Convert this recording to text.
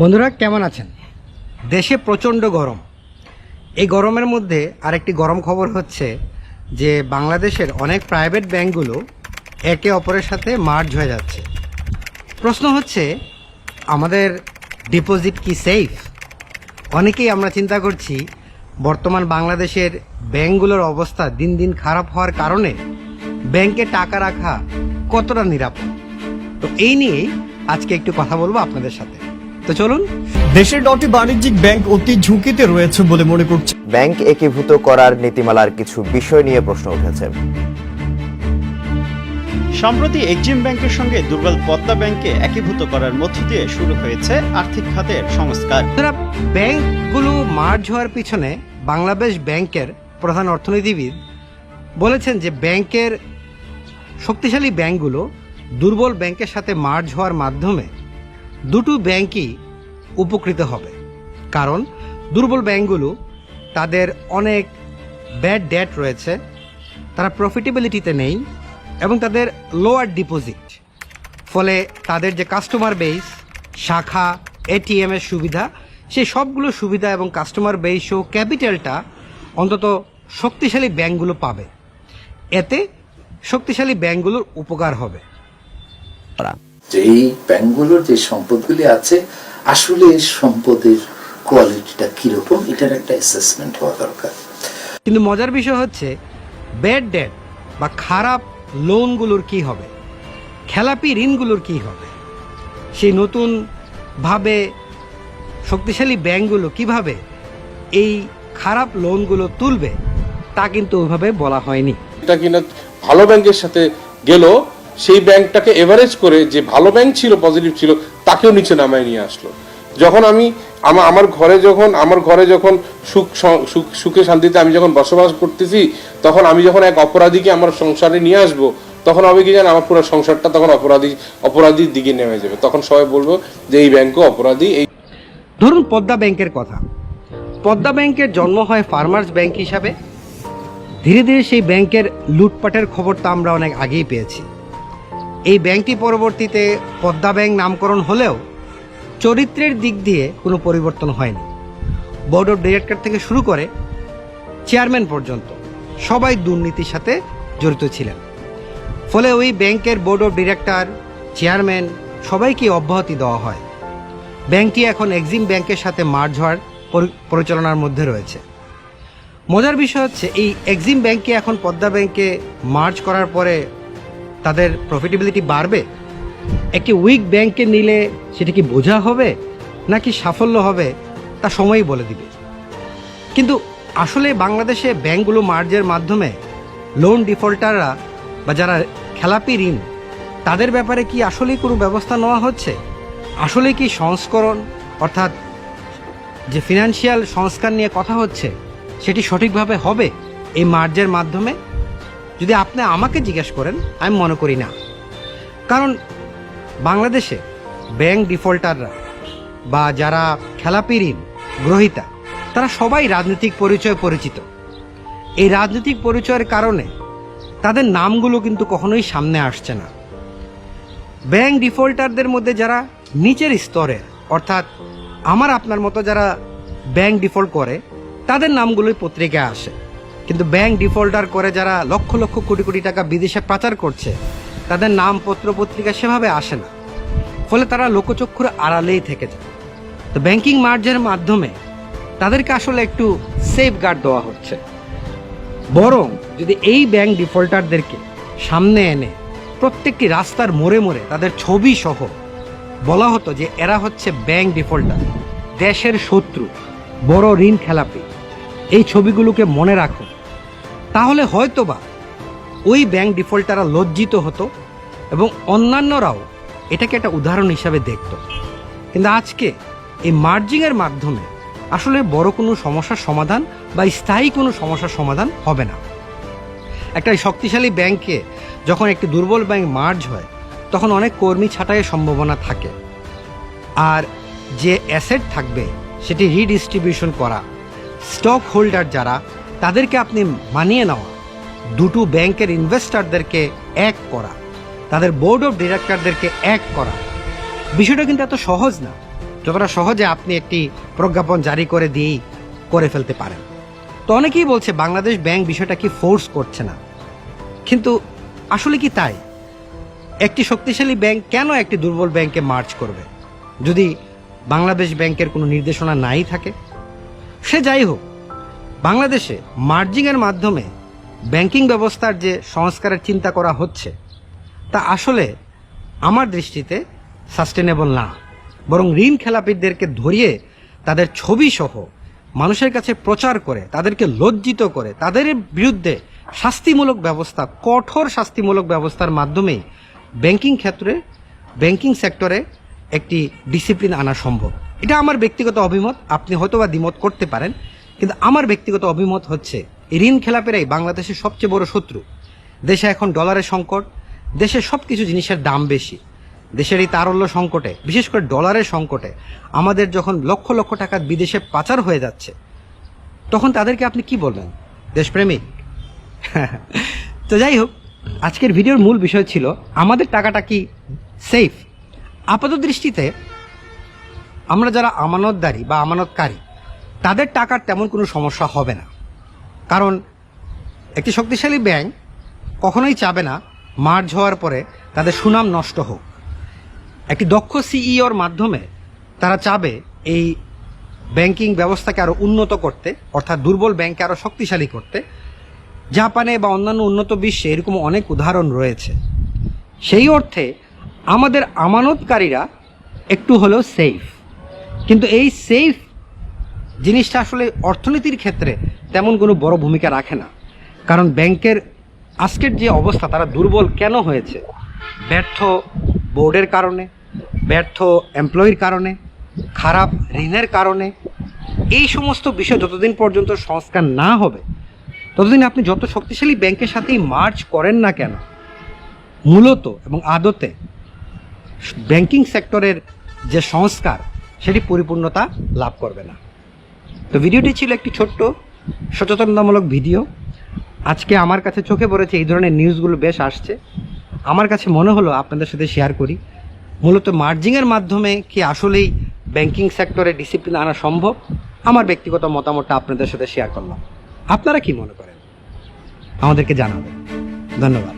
বন্ধুরা, কেমন আছেন? দেশে প্রচণ্ড গরম। এই গরমের মধ্যে আরেকটি গরম খবর হচ্ছে যে, বাংলাদেশের অনেক প্রাইভেট ব্যাঙ্কগুলো একে অপরের সাথে মার্জ হয়ে যাচ্ছে। প্রশ্ন হচ্ছে, আমাদের ডিপোজিট কি সেফ অনেকেই আমরা চিন্তা করছি, বর্তমান বাংলাদেশের ব্যাঙ্কগুলোর অবস্থা দিন দিন খারাপ হওয়ার কারণে ব্যাংকে টাকা রাখা কতটা নিরাপদ? তো এই নিয়েই আজকে একটু কথা বলব আপনাদের সাথে। তো চলুন। দেশের নটি বাণিজ্যিক ব্যাংক অতি ঝুঁকিতে রয়েছে বলে মনে করছে। ব্যাংক একীভূত করার নীতিমালার কিছু বিষয় নিয়ে প্রশ্ন উঠেছে। সম্প্রতি এক্সিম ব্যাংকের সঙ্গে দুর্বল পদ্মা ব্যাংককে একীভূত করার মধ্য দিয়ে শুরু হয়েছে আর্থিক খাতের সংস্কার। ব্যাংকগুলো মার্জ হওয়ার পিছনে বাংলাদেশ ব্যাংকের প্রধান অর্থনীতিবিদ বলেছেন যে ব্যাংকের শক্তিশালী ব্যাংকগুলো দুর্বল ব্যাংকের সাথে মার্জ হওয়ার মাধ্যমে দুটো ব্যাংকই উপকৃত হবে। কারণ দুর্বল ব্যাংকগুলো তাদের অনেক ব্যাড ডেট রয়েছে, তারা প্রফিটেবিলিটিতে নেই এবং তাদের লোয়ার ডিপোজিট ফলে তাদের যে কাস্টমার বেস শাখা এটিএম এর সুবিধা, সেই সবগুলো সুবিধা এবং কাস্টমার বেস ও ক্যাপিটালটা অন্তত শক্তিশালী ব্যাংকগুলো পাবে। এতে শক্তিশালী ব্যাংকগুলোর উপকার হবে। যে এই ব্যাংকগুলোর যে সম্পদগুলি আছে আসলে সম্পদের কোয়ালিটিটা কীরকম এটার একটা অ্যাসেসমেন্ট হওয়া দরকার। কিন্তু মজার বিষয় হচ্ছে ব্যাড ডেট বা খারাপ লোনগুলোর কি হবে? খেলাপি ঋণগুলোর কি হবে? সেই নতুন ভাবে শক্তিশালী ব্যাংকগুলো কীভাবে এই খারাপ লোনগুলো তুলবে তা কিন্তু ওইভাবে বলা হয়নি। এটা কিনা ভালো ব্যাংকের সাথে গেল সেই ব্যাংকটাকে এভারেজ করে যে ভালো ব্যাংক ছিল পজিটিভ ছিল, তাকেও নিচে নামায় নিয়ে আসলো। যখন আমি আমার আমার ঘরে যখন, আমার ঘরে যখন সুখ সুখ, সুখে শান্তিতে আমি যখন বসবাস করতেছি, তখন আমি যখন এক অপরাধীকে আমার সংসারে নিয়ে আসব, তখন আমি কি জানি? আমার পুরো সংসারটা তখন অপরাধী, অপরাধীর দিকে নেমে যাবে। তখন সবাই বলব যে এই ব্যাংকও অপরাধী, এই ধরুন পদ্মা ব্যাংকের কথা। পদ্মা ব্যাংকের জন্ম হয় ফার্মার্স ব্যাংক হিসাবে। ধীরে ধীরে সেই ব্যাংকের লুটপাটের খবরটা আমরা অনেক আগেই পেয়েছি। এই ব্যাংকটি পরবর্তীতে পদ্মা ব্যাংক নামকরণ হলেও চরিত্রের দিক দিয়ে কোনো পরিবর্তন হয়নি। বোর্ড অফ ডিরেক্টর থেকে শুরু করে চেয়ারম্যান পর্যন্ত সবাই দুর্নীতির সাথে জড়িত ছিলেন। ফলে ওই ব্যাংকের বোর্ড অফ ডিরেক্টর চেয়ারম্যান সবাইকে অব্যাহতি দেওয়া হয়। ব্যাংকটি এখন এক্সিম ব্যাংকের সাথে মার্জ হওয়ার পরিচালনার মধ্যে রয়েছে। মজার বিষয় হচ্ছে, এই এক্সিম ব্যাংকে এখন পদ্মা ব্যাংকে মার্জ করার পরে তাদের প্রফিটেবিলিটি বাড়বে? একটি উইক ব্যাংকে নিলে সেটা কি বোঝা হবে? নাকি সাফল্য হবে? তা সময়ই বলে দিবে। কিন্তু আসলে বাংলাদেশে ব্যাংকগুলো মার্জের মাধ্যমে লোন ডিফল্টাররা বা যারা খেলাপি ঋণ, তাদের ব্যাপারে কি আসলেই কোনো ব্যবস্থা নেওয়া হচ্ছে? আসলে কি সংস্করণ, অর্থাৎ যে ফিনান্সিয়াল সংস্কার নিয়ে কথা হচ্ছে, সেটি সঠিকভাবে হবে এই মার্জের মাধ্যমে? যদি আপনি আমাকে জিজ্ঞেস করেন, আমি মনে করি না। কারণ বাংলাদেশে ব্যাংক ডিফল্টাররা বা যারা খেলাপি ঋণ গ্রহিতা, তারা সবাই রাজনৈতিক পরিচয় পরিচিত। এই রাজনৈতিক পরিচয়ের কারণে তাদের নামগুলো কিন্তু কখনোই সামনে আসছে না। ব্যাংক ডিফল্টারদের মধ্যে যারা নিচের স্তরের অর্থাৎ আমার আপনার মতো যারা ব্যাংক ডিফল্ট করে, তাদের নামগুলোই পত্রিকায় আসে। কিন্তু ব্যাংক ডিফল্টার করে যারা লক্ষ লক্ষ কোটি কোটি টাকা বিদেশে পাচার করছে, তাদের নাম পত্র পত্রিকা সেভাবে আসে না। ফলে তারা লোকচক্ষুর আড়ালেই থেকে যায়। তো ব্যাংকিং মার্জের মাধ্যমে তাদেরকে আসলে একটু সেফ গার্ড দেওয়া হচ্ছে। বরং যদি এই ব্যাংক ডিফল্টারদেরকে সামনে এনে প্রত্যেকটি রাস্তার মোড়ে মোড়ে তাদের ছবি সহ বলা হতো যে এরা হচ্ছে ব্যাংক ডিফল্টার, দেশের শত্রু, বড় ঋণ খেলাপি, এই ছবিগুলোকে মনে রাখো তাহলে হয়তোবা ওই ব্যাংক ডিফল্টাররা লজ্জিত হতো এবং অন্যান্যরাও এটাকে একটা উদাহরণ হিসাবে দেখত। কিন্তু আজকে এই মার্জিংয়ের মাধ্যমে আসলে বড় কোনো সমস্যার সমাধান বা স্থায়ী কোনো সমস্যার সমাধান হবে না। একটা শক্তিশালী ব্যাংকে যখন একটি দুর্বল ব্যাংক মার্জ হয়, তখন অনেক কর্মী ছাঁটাইয়ের সম্ভাবনা থাকে। আর যে অ্যাসেট থাকবে, সেটি রিডিস্ট্রিবিউশন করা স্টক হোল্ডার যারা তাদেরকে আপনি মানিয়ে নেওয়া দুটো ব্যাংকের ইনভেস্টারদেরকে এক করা, তাদের বোর্ড অফ ডিরেক্টরদেরকে এক করা। বিষয়টা কিন্তু এত সহজ না, যতটা সহজে আপনি একটি প্রজ্ঞাপন জারি করে দিয়েই করে ফেলতে পারেন। তো অনেকেই বলছে, বাংলাদেশ ব্যাংক বিষয়টা কি ফোর্স করছে না? কিন্তু আসলে কি তাই? একটি শক্তিশালী ব্যাংক কেন একটি দুর্বল ব্যাংকে মার্চ করবে? যদি বাংলাদেশ ব্যাংকের কোনো নির্দেশনা নাই থাকে? সে যাই হোক বাংলাদেশে মার্জিংয়ের মাধ্যমে ব্যাংকিং ব্যবস্থার যে সংস্কারের চিন্তা করা হচ্ছে, তা আসলে আমার দৃষ্টিতে সাস্টেনেবল না। বরং ঋণ খেলাপিদেরকে ধরিয়ে তাদের ছবি সহ মানুষের কাছে প্রচার করে, তাদেরকে লজ্জিত করে, তাদের বিরুদ্ধে শাস্তিমূলক ব্যবস্থা, কঠোর শাস্তিমূলক ব্যবস্থার মাধ্যমেই ব্যাংকিং ক্ষেত্রে, ব্যাংকিং সেক্টরে একটি ডিসিপ্লিন আনা সম্ভব। এটা আমার ব্যক্তিগত অভিমত, আপনি হয়তো বা দ্বিমত করতে পারেন কিন্তু আমার ব্যক্তিগত অভিমত হচ্ছে, ঋণ খেলাপেরাই বাংলাদেশের সবচেয়ে বড় শত্রু। দেশে এখন ডলারের সংকট, দেশে সব কিছু জিনিসের দাম বেশি, দেশের এই তারল্য সংকটে, বিশেষ করে ডলারের সংকটে, আমাদের যখন লক্ষ লক্ষ টাকা বিদেশে পাচার হয়ে যাচ্ছে, তখন তাদেরকে আপনি কি বলবেন? দেশপ্রেমিক? তো যাই হোক, আজকের ভিডিওর মূল বিষয় ছিল, আমাদের টাকাটা কি সেফ আপাত দৃষ্টিতে আমরা যারা আমানতদারি বা আমানতকারী তাদের টাকার তেমন কোনো সমস্যা হবে না। কারণ একটি শক্তিশালী ব্যাংক কখনোই চাবে না মার্জ হওয়ার পরে তাদের সুনাম নষ্ট হোক। একটি দক্ষ সিইওর মাধ্যমে তারা চাবে এই ব্যাংকিং ব্যবস্থাকে আরও উন্নত করতে, অর্থাৎ দুর্বল ব্যাংককে আরও শক্তিশালী করতে। জাপানে বা অন্যান্য উন্নত বিশ্বে এরকম অনেক উদাহরণ রয়েছে। সেই অর্থে আমাদের আমানতকারীরা একটু হলেও সেফ কিন্তু এই সেফ জিনিসটা আসলে অর্থনীতির ক্ষেত্রে তেমন কোনো বড় ভূমিকা রাখে না। কারণ ব্যাংকের আজকের যে অবস্থা, তারা দুর্বল কেন হয়েছে? ব্যর্থ বোর্ডের কারণে, ব্যর্থ এমপ্লয়ির কারণে, খারাপ ঋণের কারণে। এই সমস্ত বিষয় যতদিন পর্যন্ত সংস্কার না হবে, ততদিন আপনি যত শক্তিশালী ব্যাংকের সাথেই মার্চ করেন না কেন, মূলত এবং আদতে ব্যাংকিং সেক্টরের যে সংস্কার, সেটি পরিপূর্ণতা লাভ করবে না। তো ভিডিওটি ছিল একটি ছোট্ট সচেতনতামূলক ভিডিও। আজকে আমার কাছে চোখে পড়েছে এই ধরনের নিউজগুলো বেশ আসছে। আমার কাছে মনে হলো আপনাদের সাথে শেয়ার করি। মূলত মার্জিংয়ের মাধ্যমে কি আসলেই ব্যাংকিং সেক্টরে ডিসিপ্লিন আনা সম্ভব? আমার ব্যক্তিগত মতামতটা আপনাদের সাথে শেয়ার করলাম। আপনারা কি মনে করেন? আমাদেরকে জানাবেন। ধন্যবাদ।